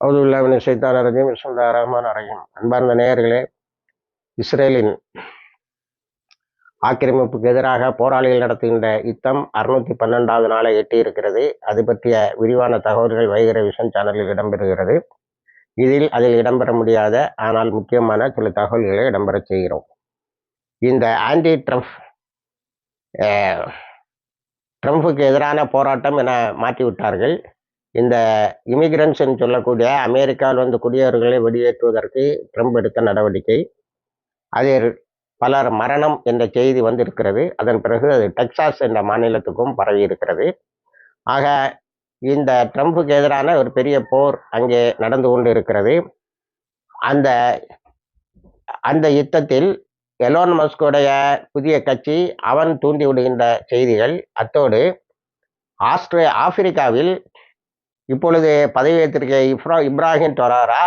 அவுதுல்லாவின் சைத்தான் ரஜீம். விஸ்வந்தா ரஹ்மான் ரஹீம். அன்பார்ந்த நேயர்களே இஸ்ரேலின் ஆக்கிரமிப்புக்கு எதிராக போராளிகள் நடத்துகின்ற யுத்தம் அறுநூத்தி பன்னெண்டாவது நாளை எட்டியிருக்கிறது. அது பற்றிய விரிவான தகவல்கள் வைகிற விஷன் சேனலில் இடம்பெறுகிறது. இதில் அதில் இடம்பெற முடியாத ஆனால் முக்கியமான சில தகவல்களை இடம்பெறச் செய்கிறோம். இந்த ஆன்டி ட்ரம்ப் ட்ரம்ப்புக்கு எதிரான போராட்டம் என மாற்றிவிட்டார்கள். இந்த இமிகிரன்ஸ் சொல்லக்கூடிய அமெரிக்காவில் வந்து குடியேறுகளை வெளியேற்றுவதற்கு ட்ரம்ப் எடுத்த நடவடிக்கை. அதில் பலர் மரணம் என்ற செய்தி வந்து இருக்கிறது அதன் பிறகு அது டெக்சாஸ் என்ற மாநிலத்துக்கும் பரவி இருக்கிறது. ஆக இந்த ட்ரம்ப்புக்கு எதிரான ஒரு பெரிய போர் அங்கே நடந்து கொண்டு இருக்கிறது அந்த அந்த யுத்தத்தில் எலோன் மஸ்கோடைய புதிய கட்சி அவன் தூண்டி விடுகின்ற செய்திகள் அத்தோடு ஆஸ்திரே ஆப்பிரிக்காவில் இப்பொழுது பதவியேற்றிருக்க இப்ரா இப்ராஹிம் டொராரா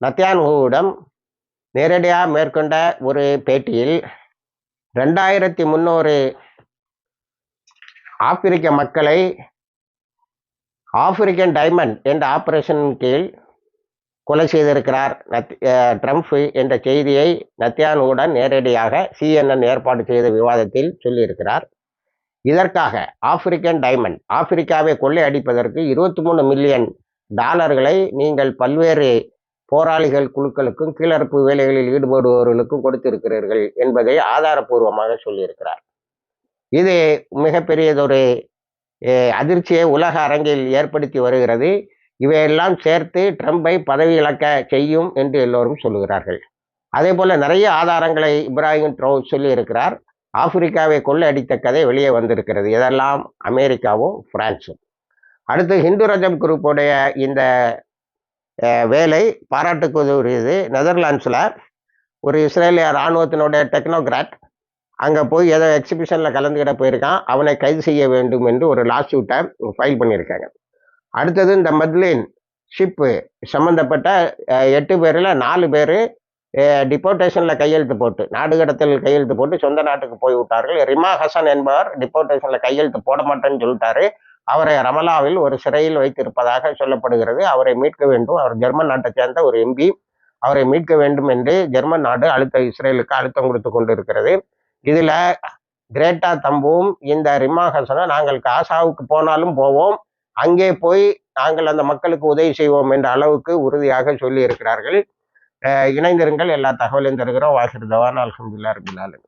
நத்தியான்ஹூவிடம் நேரடியாக மேற்கொண்ட ஒரு பேட்டியில் ரெண்டாயிரத்தி முன்னூறு ஆப்பிரிக்க மக்களை ஆப்பிரிக்கன் டைமண்ட் என்ற ஆபரேஷன் கீழ் கொலை செய்திருக்கிறார். நத் ட்ரம்ப் என்ற செய்தியை நத்தியானுடன் நேரடியாக சிஎன்என் ஏற்பாடு செய்த விவாதத்தில் சொல்லியிருக்கிறார். இதற்காக ஆப்பிரிக்கன் டைமண்ட் ஆப்பிரிக்காவை கொள்ளையடிப்பதற்கு இருபத்தி மூணு மில்லியன் டாலர்களை நீங்கள் பல்வேறு போராளிகள் குழுக்களுக்கும் கீழறுப்பு வேலைகளில் ஈடுபடுபவர்களுக்கும் கொடுத்திருக்கிறீர்கள் என்பதை ஆதாரபூர்வமாக சொல்லியிருக்கிறார். இது மிகப்பெரியதொரு அதிர்ச்சியை உலக அரங்கில் ஏற்படுத்தி வருகிறது. இவையெல்லாம் சேர்த்து ட்ரம்பை பதவி இழக்க செய்யும் என்று எல்லோரும் சொல்லுகிறார்கள். அதே போல நிறைய ஆதாரங்களை இப்ராஹிம் ட்ரௌ சொல்லியிருக்கிறார். ஆப்பிரிக்காவை கொள்ளை அடித்த கதை வெளியே வந்திருக்கிறது. இதெல்லாம் அமெரிக்காவும் பிரான்ஸும் அடுத்து ஹிந்து ரஜம் குரூப்புடைய இந்த வேலை பாராட்டுக்குரியது. நெதர்லாண்ட்ஸில் ஒரு இஸ்ரேலிய இராணுவத்தினுடைய டெக்னோக்ராட் அங்கே போய் ஏதோ எக்ஸிபிஷனில் கலந்துக்கிட போயிருக்கான். அவனை கைது செய்ய வேண்டும் என்று ஒரு லாஸ் சூட்டை ஃபைல் பண்ணியிருக்காங்க. அடுத்தது இந்த மத்லின் ஷிப்பு சம்மந்தப்பட்ட எட்டு பேரில் நாலு பேர் டிபோர்டேஷனில் கையெழுத்து போட்டு நாடு கடத்தல் கையெழுத்து போட்டு சொந்த நாட்டுக்கு போய் விட்டார்கள். ரிமா ஹசன் என்பவர் டிபோர்டேஷனில் கையெழுத்து போட மாட்டேன்னு சொல்லிட்டாரு. அவரை ரமலாவில் ஒரு சிறையில் வைத்திருப்பதாக சொல்லப்படுகிறது. அவரை மீட்க வேண்டும். அவர் ஜெர்மன் நாட்டை சேர்ந்த ஒரு எம்பி. அவரை மீட்க வேண்டும் என்று ஜெர்மன் நாடு அழுத்த இஸ்ரேலுக்கு அழுத்தம் கொடுத்து கொண்டு இருக்கிறது இதில் கிரேட்டா தம்பும் இந்த ரிமா ஹசனும் நாங்கள் காசாவுக்கு போனாலும் போவோம். அங்கே போய் நாங்கள் அந்த மக்களுக்கு உதவி செய்வோம் என்ற அளவுக்கு உறுதியாக சொல்லி இருக்கிறார்கள் இணைந்திருங்கள் எல்லா தகவலையும் தருகிறோம். வாசிருதவான் அலமதுல்லா ரபிலாலுங்க